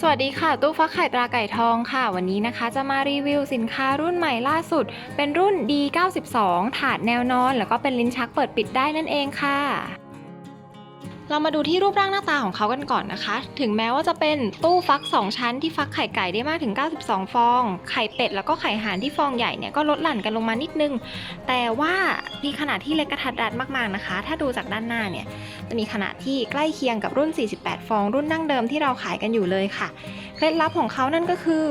สวัสดีค่ะ ตู้ฟักไข่ตราไก่ทองค่ะ วันนี้นะคะจะมารีวิวสินค้ารุ่นใหม่ล่าสุด เป็นรุ่น D92 ถาดแนวนอน แล้วก็เป็นลิ้นชักเปิดปิดได้นั่นเองค่ะ เรามาดูที่รูปร่างหน้าตาของเขากันก่อนนะคะ ถึงแม้ว่าจะเป็นตู้ฟัก 2 ชั้นที่ฟักไข่ไก่ได้มากถึง 92 ฟอง ไข่เป็ดแล้วก็ไข่ห่านที่ฟองใหญ่เนี่ยก็ลดหลั่นกันลงมานิดนึง แต่ว่ามีขนาดที่เล็กกระทัดรัดมากๆนะคะ ถ้าดูจากด้านหน้าเนี่ยจะมีขนาดที่ใกล้เคียงกับรุ่น 48 ฟอง รุ่นดั้งเดิมที่เราขายกันอยู่เลยค่ะ เคล็ดลับของเขานั่นก็คือ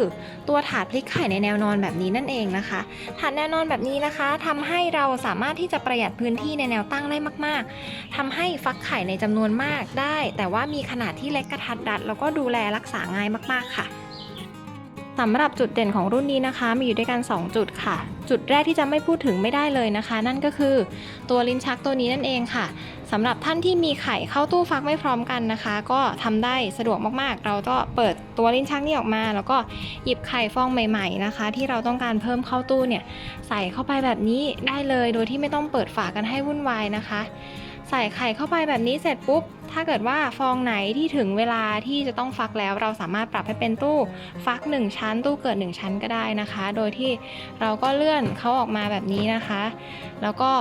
ตัวถาดพลิกไข่ในแนวนอนแบบนี้นั่นเองนะคะ ถาดแนวนอนแบบนี้นะคะทำให้เราสามารถที่จะประหยัดพื้นที่ในแนวตั้งได้มาก ๆทำให้ฟักไข่ในจำนวนมากได้ แต่ว่ามีขนาดที่เล็กกระทัดรัด แล้วก็ดูแลรักษาง่ายมากๆค่ะสำหรับจุดเด่นของรุ่นนี้นะคะ มีอยู่ด้วยกัน 2 จุดค่ะ จุดแรกที่จะไม่พูดถึงไม่ได้เลยนะคะ นั่นก็คือตัวลิ้นชักตัวนี้นั่นเองค่ะสำหรับท่านที่มีไข่เข้าตู้ฟักไม่พร้อมกันนะคะ ก็ทำได้สะดวกมากๆ เราก็เปิดตัวลิ้นชักนี้ออกมา แล้วก็หยิบไข่ฟองใหม่ ๆนะคะ ที่เราต้องการเพิ่มเข้าตู้เนี่ยใส่เข้าไปแบบนี้ได้เลย โดยที่ไม่ต้องเปิดฝากันให้วุ่นวายนะคะ ใส่ไข่เข้าไปแบบนี้เสร็จปุ๊บ ถ้าเกิดว่าฟองไหนที่ถึงเวลาที่จะต้องฟักแล้ว เราสามารถปรับให้เป็นตู้ฟัก 1 ชั้น ตู้เกิด 1 ชั้นก็ได้นะคะ โดยที่เราก็เลื่อนเขาออกมาแบบนี้นะคะ แล้วก็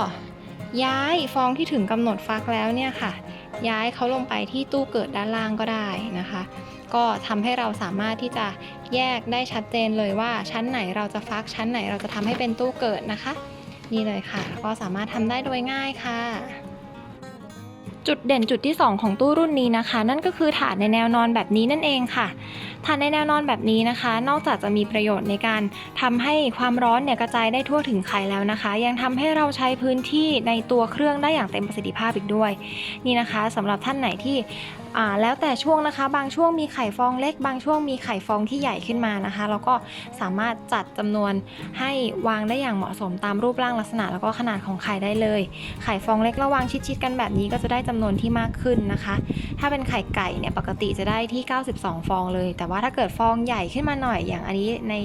ย้ายฟองที่ถึงกำหนดฟักแล้วเนี่ยค่ะ ย้ายเขาลงไปที่ตู้เกิดด้านล่างก็ได้นะคะ ก็ทำให้เราสามารถที่จะแยกได้ชัดเจนเลยว่าชั้นไหนเราจะฟักชั้นไหนเราจะทำให้เป็นตู้เกิดนะคะ นี่เลยค่ะ ก็สามารถทำได้โดยง่ายค่ะ จุดเด่นจุดที่ 2 ของตู้รุ่นนี้นะคะ นั่นก็คือถาดในแนวนอนแบบนี้นั่นเองค่ะถาดในแนวนอนแบบนี้นะคะ นอกจากจะมีประโยชน์ในการทำให้ความร้อนเนี่ยกระจายได้ทั่วถึงไข่แล้วนะคะ ยังทำให้เราใช้พื้นที่ในตัวเครื่องได้อย่างเต็มประสิทธิภาพอีกด้วย นี่นะคะสำหรับท่านไหนที่ อ่าแล้วแต่ช่วงนะคะ บางช่วงมีไข่ฟองเล็ก บางช่วงมีไข่ฟองที่ใหญ่ขึ้นมานะคะ แล้วก็สามารถจัดจำนวนให้วางได้อย่างเหมาะสมตามรูปร่างลักษณะ แล้วก็ขนาดของไข่ได้เลย ไข่ฟองเล็กระวางชิดๆกันแบบนี้ก็จะได้จำนวนที่มากขึ้นนะคะ ถ้าเป็นไข่ไก่เนี่ยปกติจะได้ที่ 92 ฟองเลย แต่ว่าถ้าเกิดฟองใหญ่ขึ้นมาหน่อยอย่างอันนี้ใน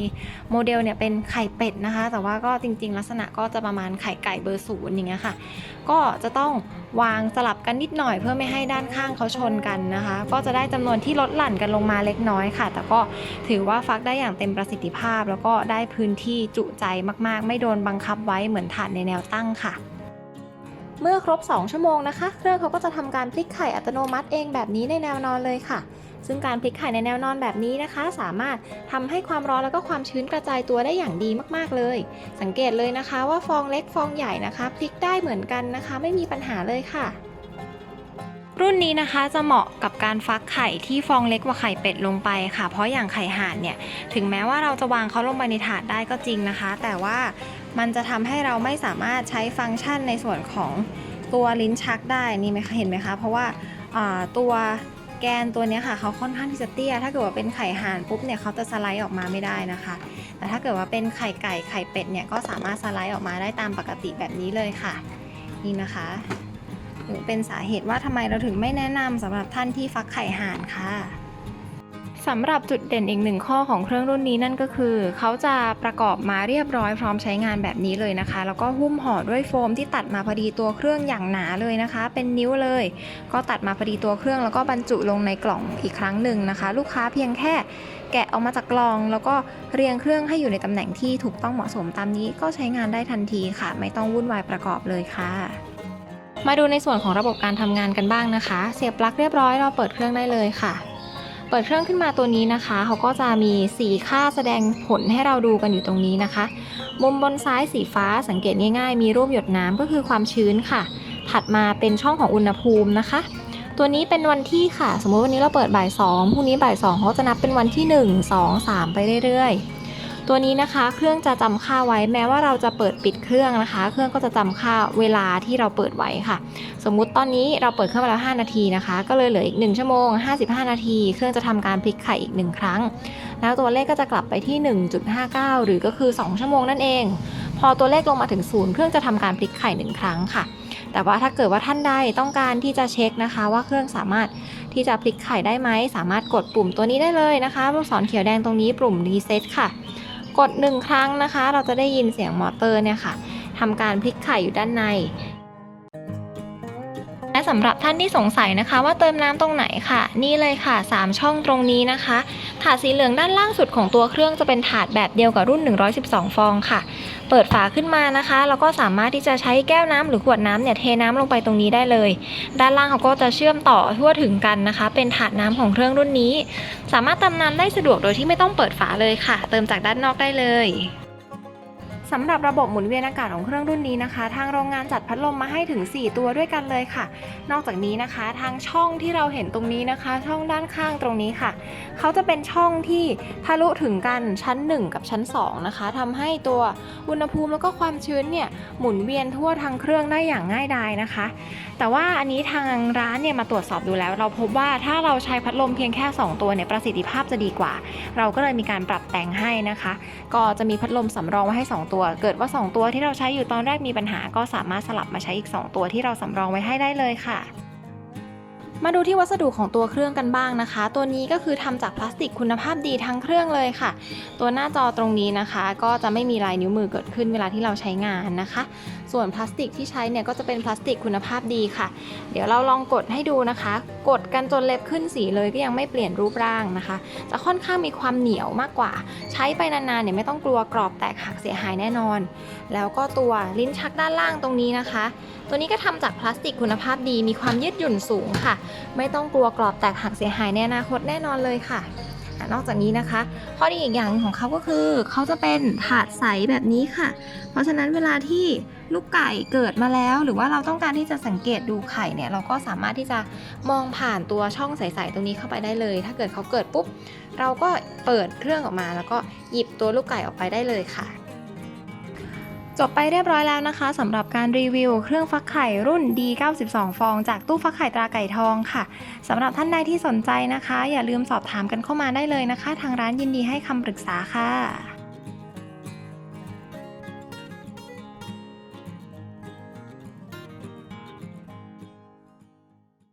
โมเดลเนี่ยเป็นไข่เป็ดนะคะ แต่ว่าก็จริง ๆ ลักษณะก็จะประมาณไข่ไก่เบอร์ศูนย์อย่างเงี้ยค่ะ ก็จะต้องวางสลับกันนิดหน่อยเพื่อไม่ให้ด้านข้างเขาชนกันนะคะ ก็จะได้จำนวนที่ลดหลั่นกันลงมาเล็กน้อยค่ะ แต่ก็ถือว่าฟักได้อย่างเต็มประสิทธิภาพ แล้วก็ได้พื้นที่จุใจมากๆ ไม่โดนบังคับไว้เหมือนถาดในแนวตั้งค่ะ เมื่อครบ 2 ชั่วโมงนะคะ เครื่องเขาก็จะทำการพลิกไข่อัตโนมัติเองแบบนี้ในแนวนอนเลยค่ะ ซึ่งการพลิกไข่ในแนวนอนแบบนี้นะคะ สามารถทำให้ความร้อนแล้วก็ความชื้นกระจายตัวได้อย่างดีมากๆเลย สังเกตเลยนะคะว่าฟองเล็กฟองใหญ่นะคะ พลิกได้เหมือนกันนะคะ ไม่มีปัญหาเลยค่ะ รุ่นนี้นะคะจะเหมาะกับการฟักไข่ที่ฟองเล็กกว่าไข่เป็ดลงไปค่ะ เพราะอย่างไข่ห่านเนี่ยถึงแม้ว่าเราจะวางเขาลงไปในถาดได้ก็จริงนะคะ แต่ว่ามันจะทำให้เราไม่สามารถใช้ฟังก์ชันในส่วนของตัวลิ้นชักได้นี่ไหมคะเห็นไหมคะ เพราะว่าอ่าตัวแกนตัวเนี้ยค่ะเขาค่อนข้างที่จะเตี้ย ถ้าเกิดว่าเป็นไข่ห่านปุ๊บเนี่ยเขาจะสไลด์ออกมาไม่ได้นะคะ แต่ถ้าเกิดว่าเป็นไข่ไก่ไข่เป็ดเนี่ยก็สามารถสไลด์ออกมาได้ตามปกติแบบนี้เลยค่ะ นี่นะคะ ถึงเป็นสาเหตุว่าทำไมเราถึงไม่แนะนำสำหรับท่านที่ฟักไข่ห่านค่ะสำหรับจุดเด่นอีกหนึ่งข้อของเครื่องรุ่นนี้นั่นก็คือ เขาจะประกอบมาเรียบร้อยพร้อมใช้งานแบบนี้เลยนะคะ แล้วก็หุ้มห่อด้วยโฟมที่ตัดมาพอดีตัวเครื่องอย่างหนาเลยนะคะ เป็นนิ้วเลย ก็ตัดมาพอดีตัวเครื่องแล้วก็บรรจุลงในกล่องอีกครั้งหนึ่งนะคะ ลูกค้าเพียงแค่แกะออกมาจากกล่อง แล้วก็เรียงเครื่องให้อยู่ในตำแหน่งที่ถูกต้องเหมาะสมตามนี้ก็ใช้งานได้ทันทีค่ะ ไม่ต้องวุ่นวายประกอบเลยค่ะ มาดูในส่วนของระบบการทำงานกันบ้างนะคะ เสียบปลั๊กเรียบร้อยเราเปิดเครื่องได้เลยค่ะ เปิดเครื่องขึ้นมาตัวนี้นะคะ เขาก็จะมีสีค่าแสดงผลให้เราดูกันอยู่ตรงนี้นะคะ มุมบนซ้ายสีฟ้าสังเกตง่ายๆ มีรูปหยดน้ำก็คือความชื้นค่ะ ถัดมาเป็นช่องของอุณหภูมินะคะ ตัวนี้เป็นวันที่ค่ะ สมมติวันนี้เราเปิดบ่ายสองพรุ่งนี้บ่ายสองเขาจะนับเป็นวันที่ 1 2 3 ไปเรื่อยๆ ตัวนี้นะคะเครื่องจะจำค่าไว้แม้ว่าเราจะเปิดปิดเครื่องนะคะ เครื่องก็จะจำค่าเวลาที่เราเปิดไว้ค่ะ สมมุติตอนนี้เราเปิดเครื่องมาแล้ว 5 นาทีนะคะ ก็เลยเหลืออีก 1 ชั่วโมง 55 นาที เครื่องจะทำการพลิกไข่อีก 1 ครั้ง แล้วตัวเลขก็จะกลับไปที่ 1.59 หรือก็คือ 2 ชั่วโมงนั่นเอง พอตัวเลขลงมาถึงศูนย์เครื่องจะทำการพลิกไข่ 1 ครั้งค่ะแต่ว่าถ้าเกิดว่าท่านใดต้องการที่จะเช็คนะคะ ว่าเครื่องสามารถที่จะพลิกไข่ได้ไหม สามารถกดปุ่มตัวนี้ได้เลยนะคะลูกศรเขียวแดงตรงนี้ปุ่ม reset ค่ะ กด 1 ครั้งนะคะ เราจะได้ยินเสียงมอเตอร์เนี่ยค่ะทำการพลิกไข่อยู่ด้านใน และสำหรับท่านที่สงสัยนะคะ ว่าเติมน้ำตรงไหนค่ะ นี่เลยค่ะ 3 ช่องตรงนี้นะคะ ถาดสีเหลืองด้านล่างสุดของตัวเครื่องจะเป็นถาดแบบเดียวกับรุ่น 112 ฟองค่ะ เปิดฝาขึ้นมานะคะ แล้วก็สามารถที่จะใช้แก้วน้ำหรือขวดน้ำเนี่ยเทน้ำลงไปตรงนี้ได้เลย ด้านล่างเขาก็จะเชื่อมต่อทั่วถึงกันนะคะ เป็นถาดน้ำของเครื่องรุ่นนี้ สามารถเติมน้ำได้สะดวกโดยที่ไม่ต้องเปิดฝาเลยค่ะ เติมจากด้านนอกได้เลย สำหรับระบบหมุนเวียนอากาศของเครื่องรุ่นนี้นะคะ ทางโรงงานจัดพัดลมมาให้ถึง 4 ตัวด้วยกันเลยค่ะ นอกจากนี้นะคะทางช่องที่เราเห็นตรงนี้นะคะ ช่องด้านข้างตรงนี้ค่ะ เขาจะเป็นช่องที่ทะลุถึงกันชั้น 1 กับชั้น 2 นะคะทำให้ตัวอุณหภูมิแล้วก็ความชื้นเนี่ยหมุนเวียนทั่วทางเครื่องได้อย่างง่ายดายนะคะ แต่ว่าอันนี้ทางร้านเนี่ยมาตรวจสอบดูแล้ว เราพบว่าถ้าเราใช้พัดลมเพียงแค่ 2 ตัวเนี่ยประสิทธิภาพจะดีกว่า เราก็เลยมีการปรับแต่งให้นะคะ ก็จะมีพัดลมสำรองไว้ให้ 2 ตัวเกิดว่า 2 ตัวที่เราใช้อยู่ตอนแรกมีปัญหา ก็สามารถสลับมาใช้อีก 2 ตัวที่เราสำรองไว้ให้ได้เลยค่ะ มาดูที่วัสดุของตัวเครื่องกันบ้างนะคะ ตัวนี้ก็คือทำจากพลาสติกคุณภาพดีทั้งเครื่องเลยค่ะ ตัวหน้าจอตรงนี้นะคะ ก็จะไม่มีลายนิ้วมือเกิดขึ้นเวลาที่เราใช้งานนะคะ ส่วนพลาสติกที่ใช้เนี่ยก็จะเป็นพลาสติกคุณภาพดีค่ะ เดี๋ยวเราลองกดให้ดูนะคะ กดกันจนเล็บขึ้นสีเลยก็ยังไม่เปลี่ยนรูปร่างนะคะ จะค่อนข้างมีความเหนียวมากกว่า ใช้ไปนานๆเนี่ยไม่ต้องกลัวกรอบแตกหักเสียหายแน่นอน แล้วก็ตัวลิ้นชักด้านล่างตรงนี้นะคะ ตัวนี้ก็ทำจากพลาสติกคุณภาพดีมีความยืดหยุ่นสูงค่ะ ไม่ต้องกลัวกรอบแตกหักเสียหายในอนาคตแน่นอนเลยค่ะนอกจากนี้นะคะข้อดีอีกอย่างของเขาก็คือ เขาจะเป็นถาดใสแบบนี้ค่ะ เพราะฉะนั้นเวลาที่ลูกไก่เกิดมาแล้ว หรือว่าเราต้องการที่จะสังเกตดูไข่เนี่ยเราก็สามารถที่จะมองผ่านตัวช่องใสๆตรงนี้เข้าไปได้เลย ถ้าเกิดเขาเกิดปุ๊บ เราก็เปิดเครื่องออกมา แล้วก็หยิบตัวลูกไก่ออกไปได้เลยค่ะ จบไปเรียบร้อยแล้วนะคะสำหรับการรีวิว เครื่องฟักไข่รุ่น D92 ฟอง จากตู้ฟักไข่ตราไก่ทองค่ะสำหรับท่านใดที่สนใจนะคะ อย่าลืมสอบถามกันเข้ามาได้เลยนะคะ ทางร้านยินดีให้คำปรึกษาค่ะ